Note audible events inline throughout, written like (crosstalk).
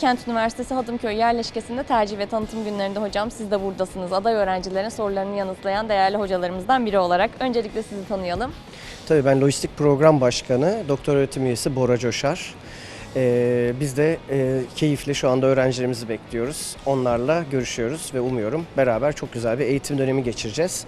Beykent Üniversitesi Hadımköy yerleşkesinde tercih ve tanıtım günlerinde hocam siz de buradasınız. Aday öğrencilerin sorularını yanıtlayan değerli hocalarımızdan biri olarak. Öncelikle sizi tanıyalım. Tabii ben Lojistik Program Başkanı, Doktor Öğretim Üyesi Bora Coşar. Ee, biz de e, keyifle şu anda öğrencilerimizi bekliyoruz. Onlarla görüşüyoruz ve umuyorum beraber çok güzel bir eğitim dönemi geçireceğiz.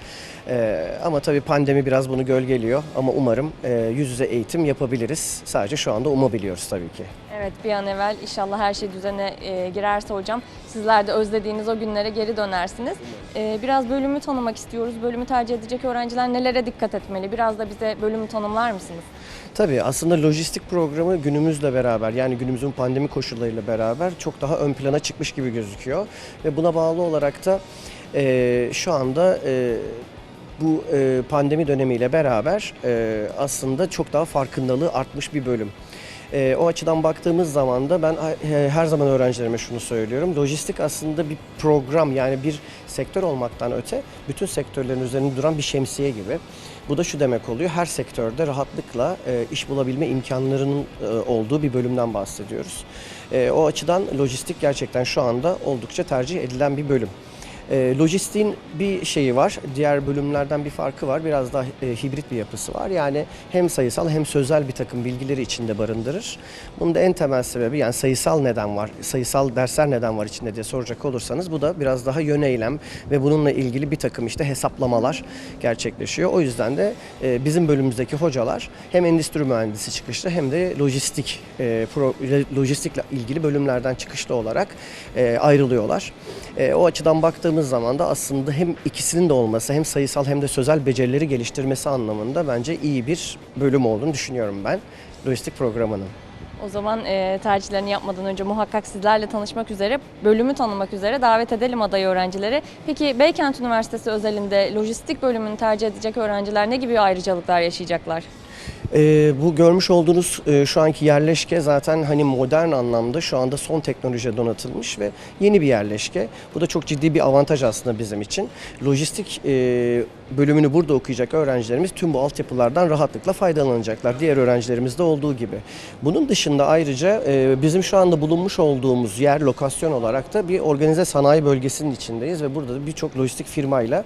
Ee, ama tabii pandemi biraz bunu gölgeliyor ama umarım e, yüz yüze eğitim yapabiliriz. Sadece şu anda umabiliyoruz tabii ki. Evet bir an evvel inşallah her şey düzene e, girerse hocam sizler de özlediğiniz o günlere geri dönersiniz. E, biraz bölümü tanımak istiyoruz. Bölümü tercih edecek öğrenciler nelere dikkat etmeli? Biraz da bize bölümü tanımlar mısınız? Tabii aslında lojistik programı günümüzle beraber yani günümüzün pandemi koşullarıyla beraber çok daha ön plana çıkmış gibi gözüküyor. Ve buna bağlı olarak da e, şu anda e, bu e, pandemi dönemiyle beraber e, aslında çok daha farkındalığı artmış bir bölüm. E, o açıdan baktığımız zaman da ben e, her zaman öğrencilerime şunu söylüyorum. Lojistik aslında bir program yani bir sektör olmaktan öte bütün sektörlerin üzerinde duran bir şemsiye gibi. Bu da şu demek oluyor. Her sektörde rahatlıkla e, iş bulabilme imkanlarının e, olduğu bir bölümden bahsediyoruz. E, o açıdan lojistik gerçekten şu anda oldukça tercih edilen bir bölüm. E, lojistiğin bir şeyi var, diğer bölümlerden bir farkı var. Biraz daha e, hibrit bir yapısı var. Yani hem sayısal hem sözel bir takım bilgileri içinde barındırır. Bunun da en temel sebebi yani sayısal neden var, sayısal dersler neden var içinde diye soracak olursanız bu da biraz daha yöneylem ve bununla ilgili bir takım işte hesaplamalar gerçekleşiyor. O yüzden de e, bizim bölümümüzdeki hocalar hem endüstri mühendisi çıkışlı hem de lojistik e, pro, lojistikle ilgili bölümlerden çıkışlı olarak e, ayrılıyorlar. E, o açıdan baktığımız zaman da aslında hem ikisinin de olması hem sayısal hem de sözel becerileri geliştirmesi anlamında bence iyi bir bölüm olduğunu düşünüyorum ben lojistik programının. O zaman e, tercihlerini yapmadan önce muhakkak sizlerle tanışmak üzere, bölümü tanımak üzere davet edelim aday öğrencileri. Peki Beykent Üniversitesi özelinde lojistik bölümünü tercih edecek öğrenciler ne gibi ayrıcalıklar yaşayacaklar? Ee, bu görmüş olduğunuz e, şu anki yerleşke zaten hani modern anlamda şu anda son teknolojiye donatılmış ve yeni bir yerleşke. Bu da çok ciddi bir avantaj aslında bizim için. Lojistik e, bölümünü burada okuyacak öğrencilerimiz tüm bu altyapılardan rahatlıkla faydalanacaklar. Diğer öğrencilerimizde olduğu gibi. Bunun dışında ayrıca e, bizim şu anda bulunmuş olduğumuz yer lokasyon olarak da bir organize sanayi bölgesinin içindeyiz ve burada da birçok lojistik firmayla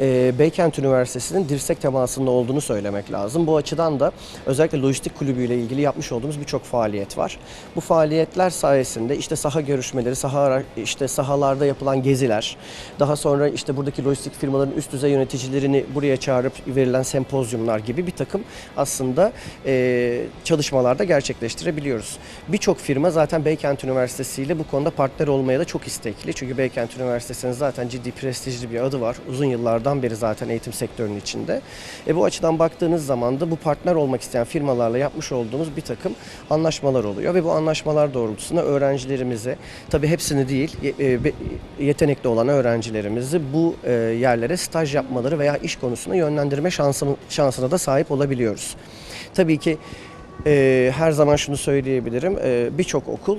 e, Beykent Üniversitesi'nin dirsek temasında olduğunu söylemek lazım. Bu açıdan da özellikle lojistik kulübüyle ilgili yapmış olduğumuz birçok faaliyet var. Bu faaliyetler sayesinde işte saha görüşmeleri, saha işte sahalarda yapılan geziler, daha sonra işte buradaki lojistik firmaların üst düzey yöneticilerini buraya çağırıp verilen sempozyumlar gibi bir takım aslında e, çalışmalarda gerçekleştirebiliyoruz. Birçok firma zaten Beykent Üniversitesi ile bu konuda partner olmaya da çok istekli. Çünkü Beykent Üniversitesi'nin zaten ciddi prestijli bir adı var. Uzun yıllardan beri zaten eğitim sektörünün içinde. E bu açıdan baktığınız zaman da bu partner olmak isteyen firmalarla yapmış olduğumuz bir takım anlaşmalar oluyor ve bu anlaşmalar doğrultusunda öğrencilerimize tabii hepsini değil e, yetenekli olan öğrencilerimizi bu e, yerlere staj yapmaları veya iş konusunda yönlendirme şansını, şansına da sahip olabiliyoruz. Tabii ki e, her zaman şunu söyleyebilirim birçok okul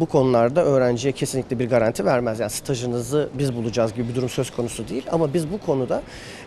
bu konularda öğrenciye kesinlikle bir garanti vermez. Yani stajınızı biz bulacağız gibi bir durum söz konusu değil. Ama biz bu konuda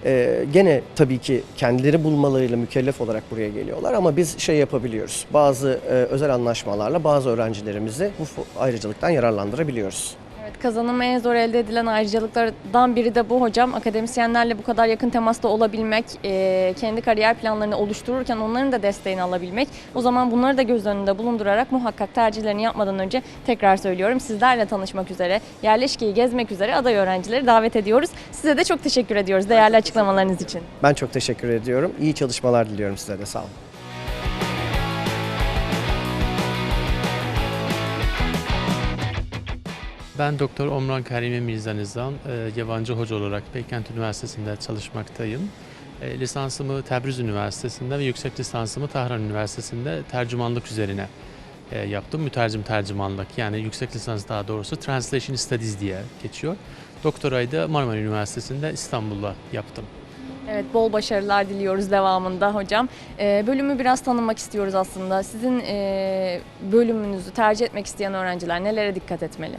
e, gene tabii ki kendileri bulmalarıyla mükellef olarak buraya geliyorlar. Ama biz şey yapabiliyoruz. Bazı e, özel anlaşmalarla bazı öğrencilerimizi bu ayrıcalıktan yararlandırabiliyoruz. Evet, kazanımı en zor elde edilen ayrıcalıklardan biri de bu hocam. Akademisyenlerle bu kadar yakın temasta olabilmek, e, kendi kariyer planlarını oluştururken onların da desteğini alabilmek. O zaman bunları da göz önünde bulundurarak muhakkak tercihlerini yapmadan önce tekrar söylüyorum sizlerle tanışmak üzere, yerleşkeyi gezmek üzere aday öğrencileri davet ediyoruz. Size de çok teşekkür ediyoruz değerli açıklamalarınız için. Ben çok teşekkür ediyorum. İyi çalışmalar diliyorum size de. Sağ olun. Ben Doktor Omran Karime Mirza Nizam, e, yabancı hoca olarak Beykent Üniversitesi'nde çalışmaktayım. E, Lisansımı Tebriz Üniversitesi'nde ve yüksek lisansımı Tahran Üniversitesi'nde tercümanlık üzerine e, yaptım. Mütercim tercümanlık yani yüksek lisans daha doğrusu Translation Studies diye geçiyor. Doktorayı da Marmara Üniversitesi'nde İstanbul'da yaptım. Evet bol başarılar diliyoruz devamında hocam. Ee, bölümü biraz tanımak istiyoruz aslında. Sizin e, bölümünüzü tercih etmek isteyen öğrenciler nelere dikkat etmeli?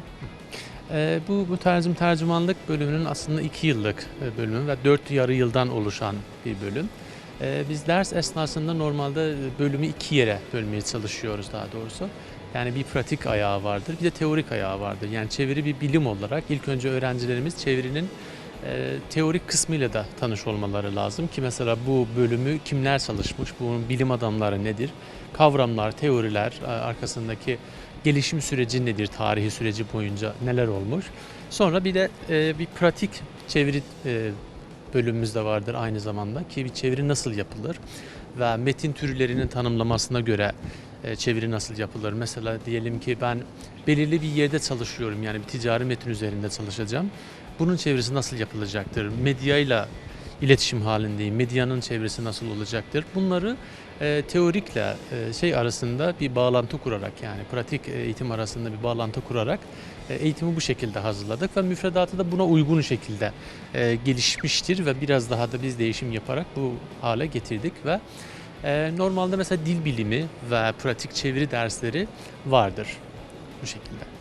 E, bu, bu tercüm tercümanlık bölümünün aslında iki yıllık e, bölümü ve dört yarı yıldan oluşan bir bölüm. E, biz ders esnasında normalde bölümü iki yere bölmeye çalışıyoruz daha doğrusu. Yani bir pratik ayağı vardır, bir de teorik ayağı vardır. Yani çeviri bir bilim olarak ilk önce öğrencilerimiz çevirinin e, teorik kısmıyla da tanış olmaları lazım ki mesela bu bölümü kimler çalışmış, bunun bilim adamları nedir, kavramlar, teoriler, e, arkasındaki gelişim süreci nedir, tarihi süreci boyunca neler olmuş. Sonra bir de e, bir pratik çeviri e, bölümümüz de vardır aynı zamanda ki bir çeviri nasıl yapılır ve metin türlerinin tanımlamasına göre e, çeviri nasıl yapılır. Mesela diyelim ki ben belirli bir yerde çalışıyorum yani bir ticari metin üzerinde çalışacağım. Bunun çevirisi nasıl yapılacaktır? Medyayla iletişim halindeyim. Medyanın çevirisi nasıl olacaktır? Bunları e, teorikle e, şey arasında bir bağlantı kurarak yani pratik eğitim arasında bir bağlantı kurarak e, eğitimi bu şekilde hazırladık ve müfredatı da buna uygun şekilde e, gelişmiştir ve biraz daha da biz değişim yaparak bu hale getirdik ve e, normalde mesela dil bilimi ve pratik çeviri dersleri vardır bu şekilde.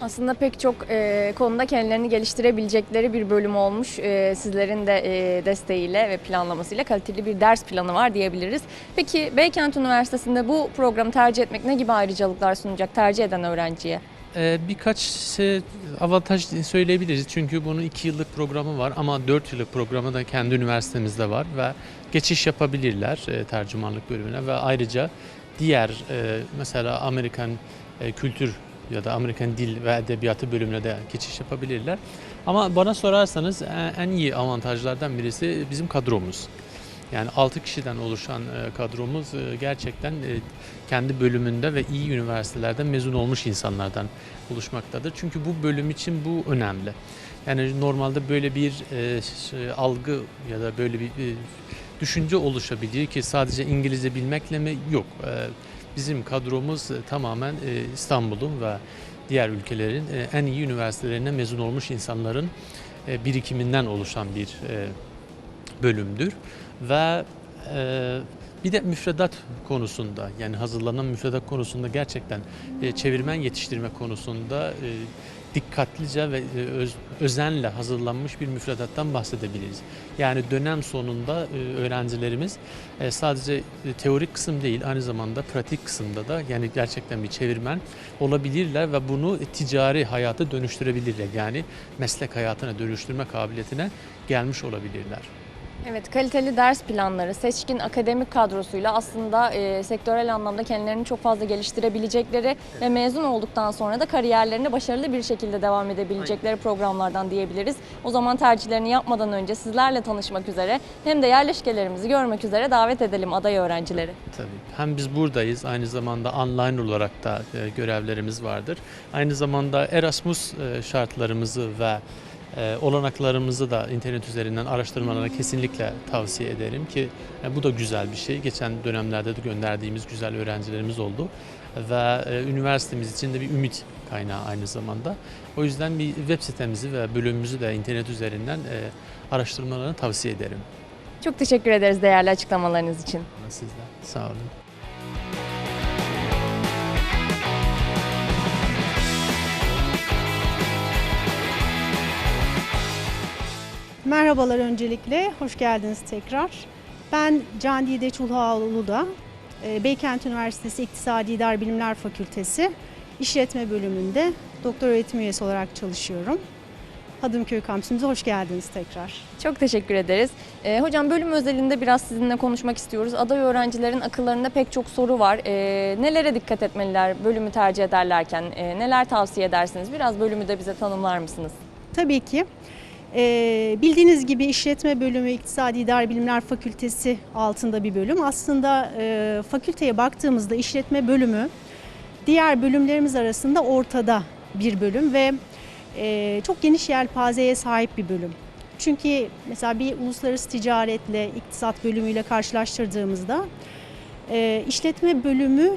Aslında pek çok e, konuda kendilerini geliştirebilecekleri bir bölüm olmuş. E, sizlerin de e, desteğiyle ve planlamasıyla kaliteli bir ders planı var diyebiliriz. Peki Beykent Üniversitesi'nde bu programı tercih etmek ne gibi ayrıcalıklar sunacak tercih eden öğrenciye? Ee, birkaç avantaj söyleyebiliriz. Çünkü bunun iki yıllık programı var ama dört yıllık programı da kendi üniversitemizde var ve geçiş yapabilirler e, tercümanlık bölümüne ve ayrıca diğer e, mesela Amerikan e, kültür ya da Amerikan dil ve edebiyatı bölümüne de geçiş yapabilirler. Ama bana sorarsanız e, en iyi avantajlardan birisi bizim kadromuz. Yani 6 kişiden oluşan e, kadromuz e, gerçekten kendi bölümünde ve iyi üniversitelerden mezun olmuş insanlardan oluşmaktadır. Çünkü bu bölüm için bu önemli. Yani normalde böyle bir algı ya da böyle bir düşünce oluşabilir ki sadece İngilizce bilmekle mi? Yok. Bizim kadromuz e, tamamen e, İstanbul'un ve diğer ülkelerin e, en iyi üniversitelerine mezun olmuş insanların birikiminden oluşan bir bölümdür. Ve bir de müfredat konusunda yani hazırlanan müfredat konusunda gerçekten çevirmen yetiştirme konusunda dikkatlice ve e, öz- özenle hazırlanmış bir müfredattan bahsedebiliriz. Yani dönem sonunda e, öğrencilerimiz e, sadece teorik kısım değil aynı zamanda pratik kısımda da yani gerçekten bir çevirmen olabilirler ve bunu ticari hayata dönüştürebilirler. Yani meslek hayatına dönüştürme kabiliyetine gelmiş olabilirler. Evet, kaliteli ders planları, seçkin akademik kadrosuyla aslında e, sektörel anlamda kendilerini çok fazla geliştirebilecekleri ve mezun olduktan sonra da kariyerlerine başarılı bir şekilde devam edebilecekleri programlardan diyebiliriz. O zaman tercihlerini yapmadan önce sizlerle tanışmak üzere hem de yerleşkelerimizi görmek üzere davet edelim aday öğrencileri. Tabii. Hem biz buradayız, aynı zamanda online olarak da e, görevlerimiz vardır. Aynı zamanda Erasmus e, şartlarımızı ve e, olanaklarımızı da internet üzerinden araştırmalarına kesinlikle tavsiye ederim ki e, bu da güzel bir şey. Geçen dönemlerde de gönderdiğimiz güzel öğrencilerimiz oldu ve e, üniversitemiz için de bir ümit kaynağı aynı zamanda. O yüzden bir web sitemizi ve bölümümüzü de internet üzerinden e, araştırmalarını tavsiye ederim. Çok teşekkür ederiz değerli açıklamalarınız için. Sizler. Sağ olun. Merhabalar öncelikle, hoş geldiniz tekrar. Ben Can Dide Çulhaoğlu da e, Beykent Üniversitesi İktisadi İdari Bilimler Fakültesi İşletme Bölümünde doktor öğretim üyesi olarak çalışıyorum. Hadımköy kampüsümüze hoş geldiniz tekrar. Çok teşekkür ederiz. Ee, hocam bölüm özelinde biraz sizinle konuşmak istiyoruz. Aday öğrencilerin akıllarında pek çok soru var. Ee, nelere dikkat etmeliler bölümü tercih ederlerken? Ee, neler tavsiye edersiniz? Biraz bölümü de bize tanımlar mısınız? Tabii ki. Ee, bildiğiniz gibi işletme bölümü İktisadi İdari Bilimler Fakültesi altında bir bölüm. Aslında e, fakülteye baktığımızda işletme bölümü diğer bölümlerimiz arasında ortada bir bölüm ve e, çok geniş yelpazeye sahip bir bölüm. Çünkü mesela bir uluslararası ticaretle iktisat bölümüyle karşılaştırdığımızda e, işletme bölümü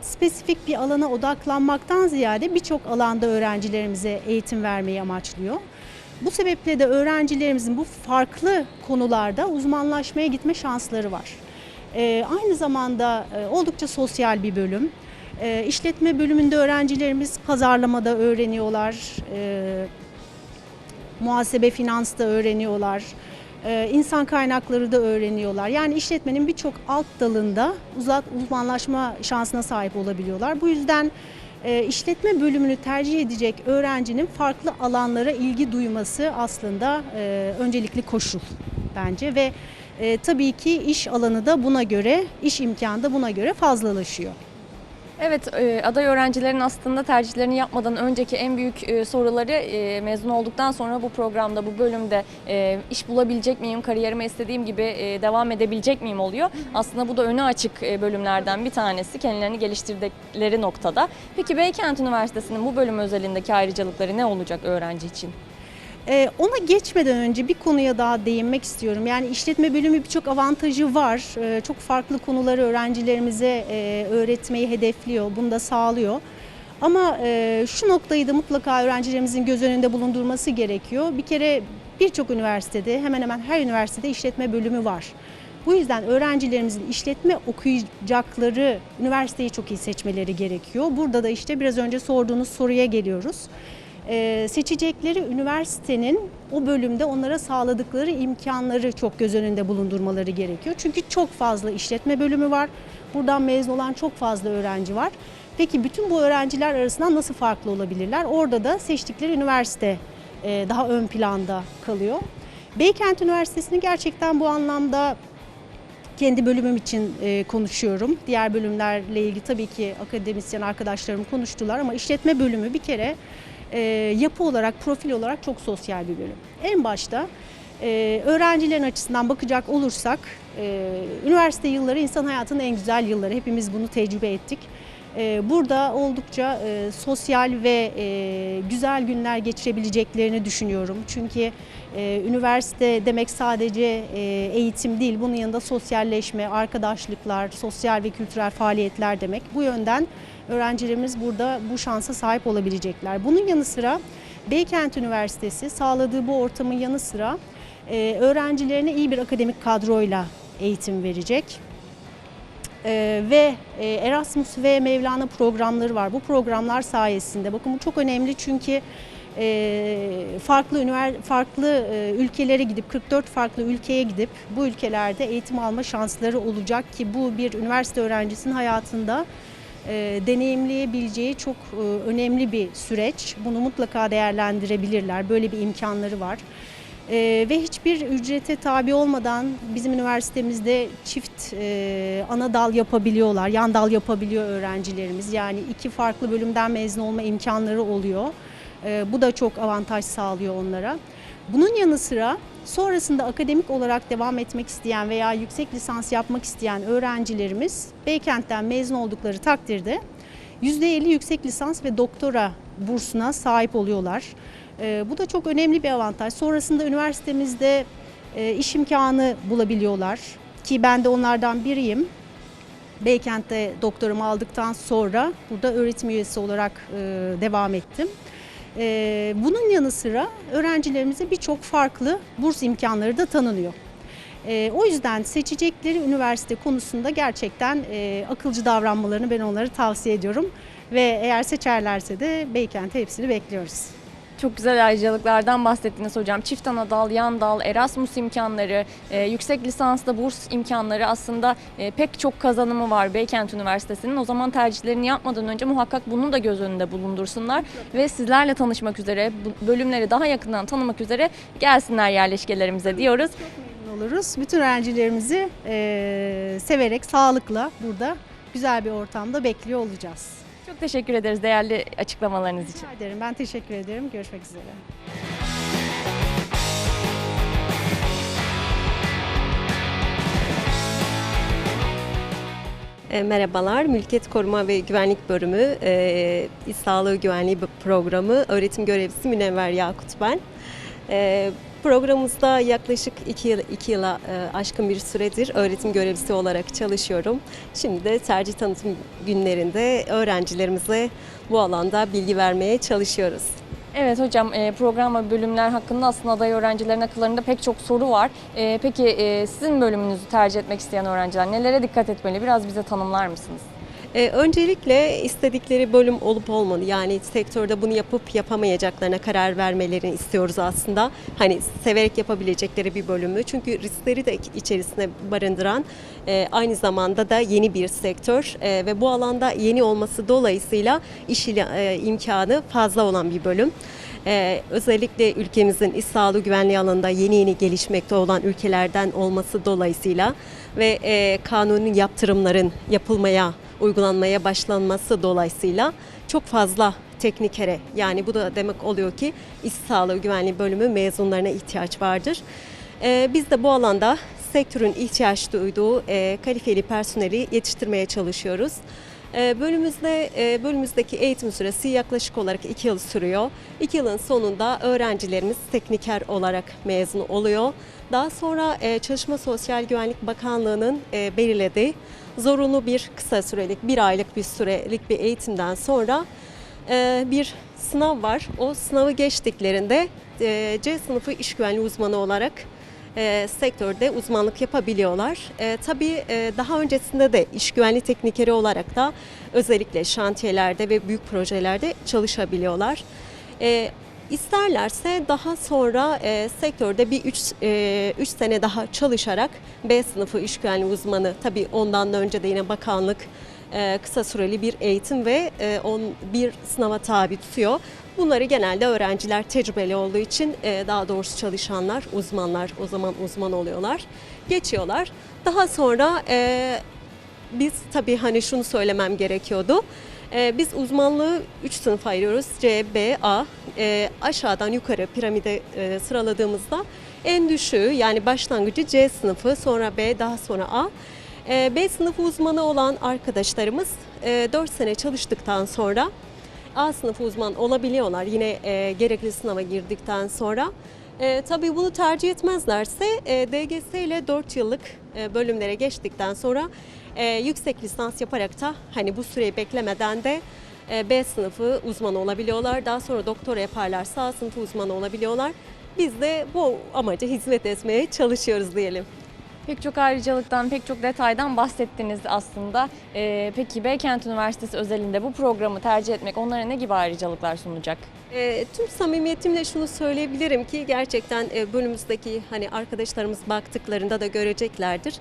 spesifik bir alana odaklanmaktan ziyade birçok alanda öğrencilerimize eğitim vermeyi amaçlıyor. Bu sebeple de öğrencilerimizin bu farklı konularda uzmanlaşmaya gitme şansları var. E, aynı zamanda e, oldukça sosyal bir bölüm. E, işletme bölümünde öğrencilerimiz pazarlamada öğreniyorlar, e, muhasebe finansta öğreniyorlar, Ee, insan kaynakları da öğreniyorlar. Yani işletmenin birçok alt dalında uzak uzmanlaşma şansına sahip olabiliyorlar. Bu yüzden e, işletme bölümünü tercih edecek öğrencinin farklı alanlara ilgi duyması aslında e, öncelikli koşul bence ve e, tabii ki iş alanı da buna göre, iş imkanı da buna göre fazlalaşıyor. Evet, e, aday öğrencilerin aslında tercihlerini yapmadan önceki en büyük e, soruları e, mezun olduktan sonra bu programda, bu bölümde iş bulabilecek miyim, kariyerime istediğim gibi devam edebilecek miyim oluyor. Aslında bu da önü açık bölümlerden bir tanesi kendilerini geliştirdikleri noktada. Peki Beykent Üniversitesi'nin bu bölüm özelindeki ayrıcalıkları ne olacak öğrenci için? Ee, ona geçmeden önce bir konuya daha değinmek istiyorum. Yani işletme bölümü birçok avantajı var. Ee, çok farklı konuları öğrencilerimize e, öğretmeyi hedefliyor, bunu da sağlıyor. Ama e, şu noktayı da mutlaka öğrencilerimizin göz önünde bulundurması gerekiyor. Bir kere birçok üniversitede, hemen hemen her üniversitede işletme bölümü var. Bu yüzden öğrencilerimizin işletme okuyacakları üniversiteyi çok iyi seçmeleri gerekiyor. Burada da işte biraz önce sorduğunuz soruya geliyoruz. Ee, seçecekleri üniversitenin o bölümde onlara sağladıkları imkanları çok göz önünde bulundurmaları gerekiyor. Çünkü çok fazla işletme bölümü var. Buradan mezun olan çok fazla öğrenci var. Peki bütün bu öğrenciler arasından nasıl farklı olabilirler? Orada da seçtikleri üniversite e, daha ön planda kalıyor. Beykent Üniversitesi'ni gerçekten bu anlamda kendi bölümüm için e, konuşuyorum. Diğer bölümlerle ilgili tabii ki akademisyen arkadaşlarım konuştular ama işletme bölümü bir kere e, yapı olarak, profil olarak çok sosyal bir bölüm. En başta e, öğrencilerin açısından bakacak olursak, e, üniversite yılları insan hayatının en güzel yılları. Hepimiz bunu tecrübe ettik. E, burada oldukça e, sosyal ve e, güzel günler geçirebileceklerini düşünüyorum. Çünkü e, üniversite demek sadece e, eğitim değil, bunun yanında sosyalleşme, arkadaşlıklar, sosyal ve kültürel faaliyetler demek. Bu yönden öğrencilerimiz burada bu şansa sahip olabilecekler. Bunun yanı sıra Beykent Üniversitesi sağladığı bu ortamın yanı sıra e, öğrencilerine iyi bir akademik kadroyla eğitim verecek. E, ve e, Erasmus ve Mevlana programları var. Bu programlar sayesinde bakın bu çok önemli çünkü e, farklı farklı e, ülkelere gidip 44 farklı ülkeye gidip bu ülkelerde eğitim alma şansları olacak ki bu bir üniversite öğrencisinin hayatında e, deneyimleyebileceği çok e, önemli bir süreç. Bunu mutlaka değerlendirebilirler. Böyle bir imkanları var. E, ve hiçbir ücrete tabi olmadan bizim üniversitemizde çift e, ana dal yapabiliyorlar, yan dal yapabiliyor öğrencilerimiz. Yani iki farklı bölümden mezun olma imkanları oluyor. E, bu da çok avantaj sağlıyor onlara. Bunun yanı sıra sonrasında akademik olarak devam etmek isteyen veya yüksek lisans yapmak isteyen öğrencilerimiz Beykent'ten mezun oldukları takdirde %50 yüksek lisans ve doktora bursuna sahip oluyorlar. Ee, bu da çok önemli bir avantaj. Sonrasında üniversitemizde e, iş imkanı bulabiliyorlar ki ben de onlardan biriyim. Beykent'te doktorumu aldıktan sonra burada öğretim üyesi olarak e, devam ettim. E, bunun yanı sıra öğrencilerimize birçok farklı burs imkanları da tanınıyor. E, o yüzden seçecekleri üniversite konusunda gerçekten e, akılcı davranmalarını ben onlara tavsiye ediyorum. Ve eğer seçerlerse de Beykent'e hepsini bekliyoruz. Çok güzel ayrıcalıklardan bahsettiniz hocam. Çift ana dal, yan dal, Erasmus imkanları, e, yüksek lisansta burs imkanları aslında e, pek çok kazanımı var Beykent Üniversitesi'nin. O zaman tercihlerini yapmadan önce muhakkak bunu da göz önünde bulundursunlar ve sizlerle tanışmak üzere, bölümleri daha yakından tanımak üzere gelsinler yerleşkelerimize diyoruz. Memnun oluruz. Bütün öğrencilerimizi e, severek, sağlıkla burada güzel bir ortamda bekliyor olacağız. Çok teşekkür ederiz değerli açıklamalarınız için. Rica ederim. Ben teşekkür ederim. Görüşmek üzere. E, Merhabalar, Mülkiyet Koruma ve Güvenlik Bölümü, e, İş Sağlığı Güvenliği Programı öğretim görevlisi Münevver Yakut ben. E, programımızda yaklaşık iki, yıl, iki yıla e, aşkın bir süredir öğretim görevlisi olarak çalışıyorum. Şimdi de tercih tanıtım günlerinde öğrencilerimize bu alanda bilgi vermeye çalışıyoruz. Evet hocam e, program ve bölümler hakkında aslında aday öğrencilerin akıllarında pek çok soru var. E, Peki sizin bölümünüzü tercih etmek isteyen öğrenciler nelere dikkat etmeli? Biraz bize tanımlar mısınız? Ee, öncelikle istedikleri bölüm olup olmalı. Yani sektörde bunu yapıp yapamayacaklarına karar vermelerini istiyoruz aslında. Hani severek yapabilecekleri bir bölümü. Çünkü riskleri de içerisine barındıran e, aynı zamanda da yeni bir sektör e, ve bu alanda yeni olması dolayısıyla iş ile, e, imkanı fazla olan bir bölüm. Ee, özellikle ülkemizin iş sağlığı güvenliği alanında yeni yeni gelişmekte olan ülkelerden olması dolayısıyla ve e, kanunun yaptırımların yapılmaya, uygulanmaya başlanması dolayısıyla çok fazla teknikere yani bu da demek oluyor ki iş sağlığı güvenliği bölümü mezunlarına ihtiyaç vardır. Ee, biz de bu alanda sektörün ihtiyaç duyduğu e, kalifeli personeli yetiştirmeye çalışıyoruz. Ee, Bölümümüzde, e, bölümümüzdeki eğitim süresi yaklaşık olarak 2 yıl sürüyor. 2 yılın sonunda öğrencilerimiz tekniker olarak mezun oluyor. Daha sonra e, Çalışma Sosyal Güvenlik Bakanlığı'nın e, belirlediği zorunlu bir kısa sürelik, bir aylık bir sürelik bir eğitimden sonra e, bir sınav var. O sınavı geçtiklerinde e, C sınıfı iş güvenliği uzmanı olarak e, sektörde uzmanlık yapabiliyorlar. E, tabii e, daha öncesinde de iş güvenliği teknikeri olarak da özellikle şantiyelerde ve büyük projelerde çalışabiliyorlar. E, isterlerse daha sonra e, sektörde bir 3 sene daha çalışarak B sınıfı iş güvenliği uzmanı tabii ondan da önce de yine bakanlık e, kısa süreli bir eğitim ve e, on, bir sınava tabi tutuyor. Bunları genelde öğrenciler tecrübeli olduğu için e, daha doğrusu çalışanlar, uzmanlar o zaman uzman oluyorlar. Geçiyorlar. Daha sonra e, biz tabii hani şunu söylemem gerekiyordu. E, biz uzmanlığı 3 sınıf ayırıyoruz. C, B, A. E, aşağıdan yukarı piramide e, sıraladığımızda en düşüğü yani başlangıcı C sınıfı, sonra B, daha sonra A. E, B sınıfı uzmanı olan arkadaşlarımız e, 4 sene çalıştıktan sonra A sınıfı uzman olabiliyorlar yine e, gerekli sınava girdikten sonra. E, tabii bunu tercih etmezlerse e, DGS ile 4 yıllık e, bölümlere geçtikten sonra e, yüksek lisans yaparak da hani bu süreyi beklemeden de e, B sınıfı uzmanı olabiliyorlar. Daha sonra doktora yaparlarsa A sınıfı uzmanı olabiliyorlar. Biz de bu amaca hizmet etmeye çalışıyoruz diyelim. Pek çok ayrıcalıktan, pek çok detaydan bahsettiniz aslında. Ee, peki Beykent Üniversitesi özelinde bu programı tercih etmek onlara ne gibi ayrıcalıklar sunacak? E, tüm samimiyetimle şunu söyleyebilirim ki gerçekten e, bölümümüzdeki hani arkadaşlarımız baktıklarında da göreceklerdir.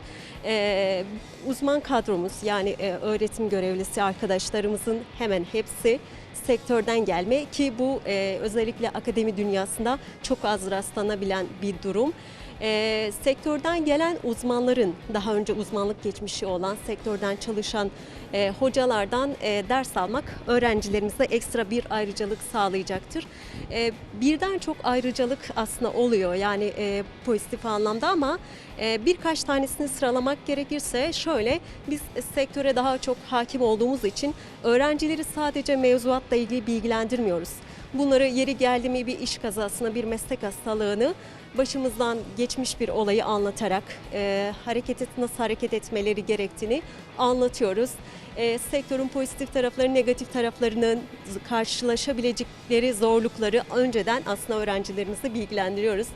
E, uzman kadromuz yani e, öğretim görevlisi arkadaşlarımızın hemen hepsi sektörden gelme ki bu e, özellikle akademi dünyasında çok az rastlanabilen bir durum. E, sektörden gelen uzmanların daha önce uzmanlık geçmişi olan sektörden çalışan e, hocalardan e, ders almak öğrencilerimize ekstra bir ayrıcalık sağlayacaktır. E, birden çok ayrıcalık aslında oluyor yani e, pozitif anlamda ama e, birkaç tanesini sıralamak gerekirse şöyle biz sektöre daha çok hakim olduğumuz için öğrencileri sadece mevzuatla ilgili bilgilendirmiyoruz. Bunları yeri geldi mi bir iş kazasına, bir meslek hastalığını başımızdan geçmiş bir olayı anlatarak e, hareket et, nasıl hareket etmeleri gerektiğini anlatıyoruz. E, sektörün pozitif tarafları, negatif taraflarının karşılaşabilecekleri zorlukları önceden aslında öğrencilerimizi bilgilendiriyoruz.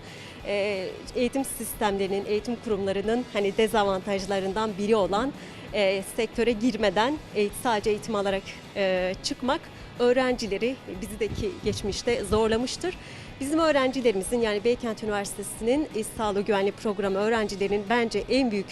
E, eğitim sistemlerinin, eğitim kurumlarının hani dezavantajlarından biri olan e, sektöre girmeden e, sadece eğitim alarak e, çıkmak öğrencileri bizdeki geçmişte zorlamıştır. Bizim öğrencilerimizin yani Beykent Üniversitesi'nin İş Sağlığı Güvenliği Programı öğrencilerinin bence en büyük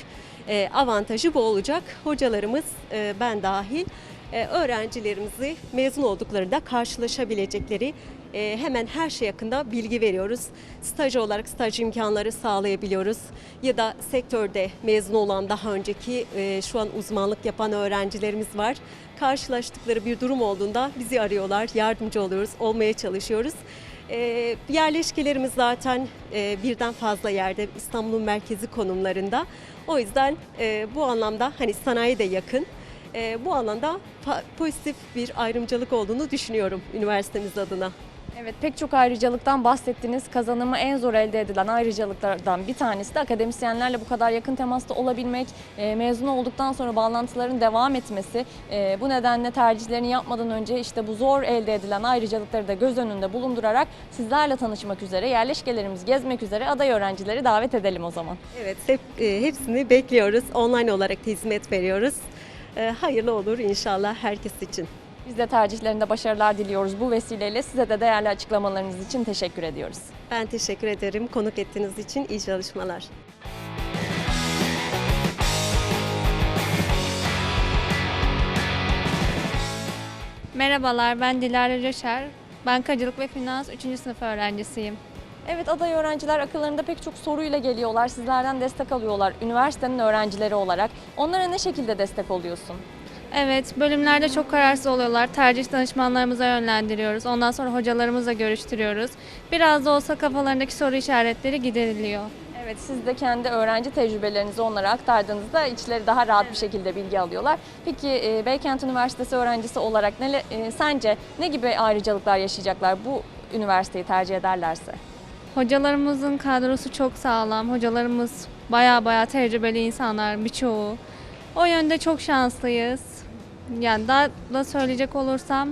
e, avantajı bu olacak. Hocalarımız e, ben dahil e, öğrencilerimizi mezun olduklarında karşılaşabilecekleri hemen her şey hakkında bilgi veriyoruz. Staj olarak staj imkanları sağlayabiliyoruz. Ya da sektörde mezun olan daha önceki şu an uzmanlık yapan öğrencilerimiz var. Karşılaştıkları bir durum olduğunda bizi arıyorlar, yardımcı oluyoruz, olmaya çalışıyoruz. E, yerleşkelerimiz zaten e, birden fazla yerde İstanbul'un merkezi konumlarında. O yüzden e, bu anlamda hani sanayi de yakın. E, bu alanda pozitif bir ayrımcılık olduğunu düşünüyorum üniversitemiz adına. Evet pek çok ayrıcalıktan bahsettiniz. Kazanımı en zor elde edilen ayrıcalıklardan bir tanesi de akademisyenlerle bu kadar yakın temasta olabilmek, e, mezun olduktan sonra bağlantıların devam etmesi. E, bu nedenle tercihlerini yapmadan önce işte bu zor elde edilen ayrıcalıkları da göz önünde bulundurarak sizlerle tanışmak üzere, yerleşkelerimizi gezmek üzere aday öğrencileri davet edelim o zaman. Evet, hep, e, hepsini bekliyoruz. Online olarak hizmet veriyoruz. Hayırlı olur inşallah herkes için. Biz de tercihlerinde başarılar diliyoruz bu vesileyle. Size de değerli açıklamalarınız için teşekkür ediyoruz. Ben teşekkür ederim konuk ettiğiniz için. iyi çalışmalar. Merhabalar, ben Dilara Coşar. Bankacılık ve Finans 3. sınıf öğrencisiyim. Evet aday öğrenciler akıllarında pek çok soruyla geliyorlar. Sizlerden destek alıyorlar üniversitenin öğrencileri olarak. Onlara ne şekilde destek oluyorsun? Evet, bölümlerde çok kararsız oluyorlar. Tercih danışmanlarımıza yönlendiriyoruz. Ondan sonra hocalarımızla görüştürüyoruz. Biraz da olsa kafalarındaki soru işaretleri gideriliyor. Evet siz de kendi öğrenci tecrübelerinizi onlara aktardığınızda içleri daha rahat bir şekilde bilgi alıyorlar. Peki e, Beykent Üniversitesi öğrencisi olarak ne, e, sence ne gibi ayrıcalıklar yaşayacaklar bu üniversiteyi tercih ederlerse? Hocalarımızın kadrosu çok sağlam. Hocalarımız baya baya tecrübeli insanlar birçoğu. O yönde çok şanslıyız. Yani daha da söyleyecek olursam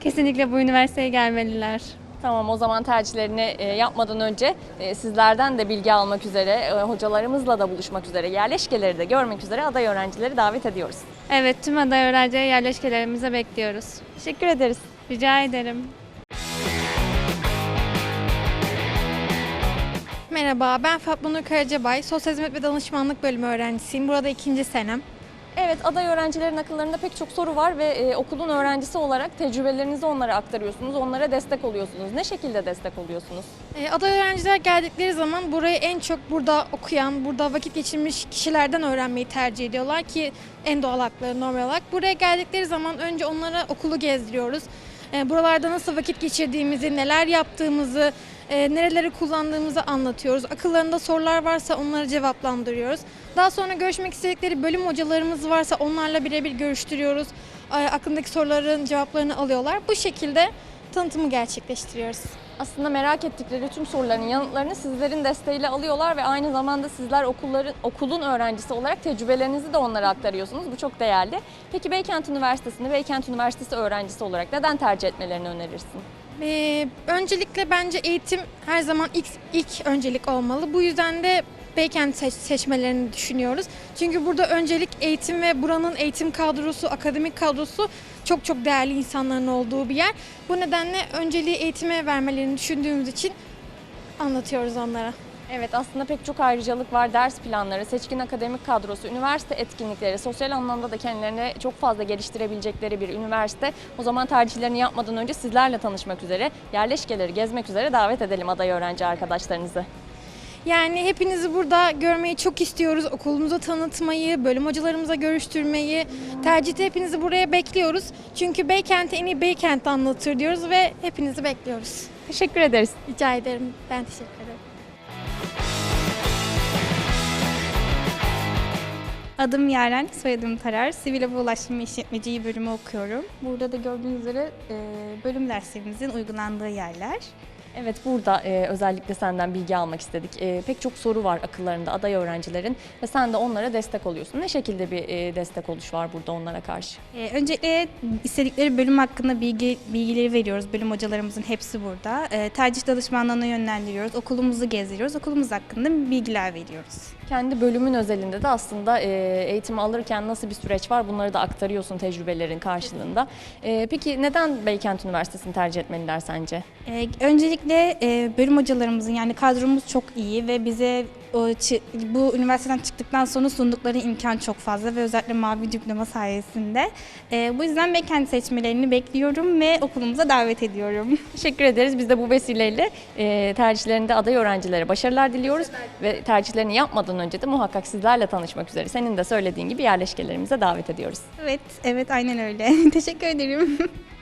kesinlikle bu üniversiteye gelmeliler. Tamam o zaman tercihlerini e, yapmadan önce e, sizlerden de bilgi almak üzere, e, hocalarımızla da buluşmak üzere, yerleşkeleri de görmek üzere aday öğrencileri davet ediyoruz. Evet, tüm aday öğrenci yerleşkelerimize bekliyoruz. Teşekkür ederiz. Rica ederim. Merhaba, ben Fatma Nur Karacabay. Sosyal Hizmet ve Danışmanlık Bölümü öğrencisiyim. Burada ikinci senem. Evet, aday öğrencilerin akıllarında pek çok soru var ve e, okulun öğrencisi olarak tecrübelerinizi onlara aktarıyorsunuz, onlara destek oluyorsunuz. Ne şekilde destek oluyorsunuz? Ee, aday öğrenciler geldikleri zaman burayı en çok burada okuyan, burada vakit geçirmiş kişilerden öğrenmeyi tercih ediyorlar ki en doğal hakları normal olarak. Buraya geldikleri zaman önce onlara okulu gezdiriyoruz. Ee, buralarda nasıl vakit geçirdiğimizi, neler yaptığımızı, e, nereleri kullandığımızı anlatıyoruz. Akıllarında sorular varsa onları cevaplandırıyoruz. Daha sonra görüşmek istedikleri bölüm hocalarımız varsa onlarla birebir görüştürüyoruz. E, Aklındaki soruların cevaplarını alıyorlar. Bu şekilde tanıtımı gerçekleştiriyoruz. Aslında merak ettikleri tüm soruların yanıtlarını sizlerin desteğiyle alıyorlar ve aynı zamanda sizler okulların okulun öğrencisi olarak tecrübelerinizi de onlara aktarıyorsunuz. Bu çok değerli. Peki Beykent Üniversitesi'ni Beykent Üniversitesi öğrencisi olarak neden tercih etmelerini önerirsin? Ee, öncelikle bence eğitim her zaman ilk, ilk öncelik olmalı. Bu yüzden de Beykent seç- seçmelerini düşünüyoruz. Çünkü burada öncelik eğitim ve buranın eğitim kadrosu, akademik kadrosu çok çok değerli insanların olduğu bir yer. Bu nedenle önceliği eğitime vermelerini düşündüğümüz için anlatıyoruz onlara. Evet aslında pek çok ayrıcalık var. Ders planları, seçkin akademik kadrosu, üniversite etkinlikleri, sosyal anlamda da kendilerini çok fazla geliştirebilecekleri bir üniversite. O zaman tercihlerini yapmadan önce sizlerle tanışmak üzere, yerleşkeleri gezmek üzere davet edelim aday öğrenci arkadaşlarınızı. Yani hepinizi burada görmeyi çok istiyoruz. Okulumuza tanıtmayı, bölüm hocalarımıza görüştürmeyi, tercihte hepinizi buraya bekliyoruz. Çünkü Beykent'i en iyi Beykent anlatır diyoruz ve hepinizi bekliyoruz. Teşekkür ederiz. Rica ederim. Ben teşekkür ederim. Adım Yaren, soyadım Tarar. Sivil Hava Ulaştırma İşletmeciliği bölümü okuyorum. Burada da gördüğünüz üzere bölüm derslerimizin uygulandığı yerler. Evet burada e, özellikle senden bilgi almak istedik. E, pek çok soru var akıllarında aday öğrencilerin ve sen de onlara destek oluyorsun. Ne şekilde bir e, destek oluş var burada onlara karşı? E, öncelikle istedikleri bölüm hakkında bilgi bilgileri veriyoruz. Bölüm hocalarımızın hepsi burada. E, tercih danışmanlığına yönlendiriyoruz. Okulumuzu gezdiriyoruz. Okulumuz hakkında bilgiler veriyoruz. Kendi bölümün özelinde de aslında e, eğitimi alırken nasıl bir süreç var bunları da aktarıyorsun tecrübelerin karşılığında. E, peki neden Beykent Üniversitesi'ni tercih etmeliler sence? E, öncelikle e, bölüm hocalarımızın yani kadromuz çok iyi ve bize bu üniversiteden çıktıktan sonra sundukları imkan çok fazla ve özellikle mavi diploma sayesinde. E, bu yüzden Beykent seçmelerini bekliyorum ve okulumuza davet ediyorum. (laughs) Teşekkür ederiz. Biz de bu vesileyle e, tercihlerinde aday öğrencilere başarılar diliyoruz ve tercihlerini yapmadan önce de muhakkak sizlerle tanışmak üzere senin de söylediğin gibi yerleşkelerimize davet ediyoruz. Evet, evet aynen öyle. (laughs) Teşekkür ederim. (laughs)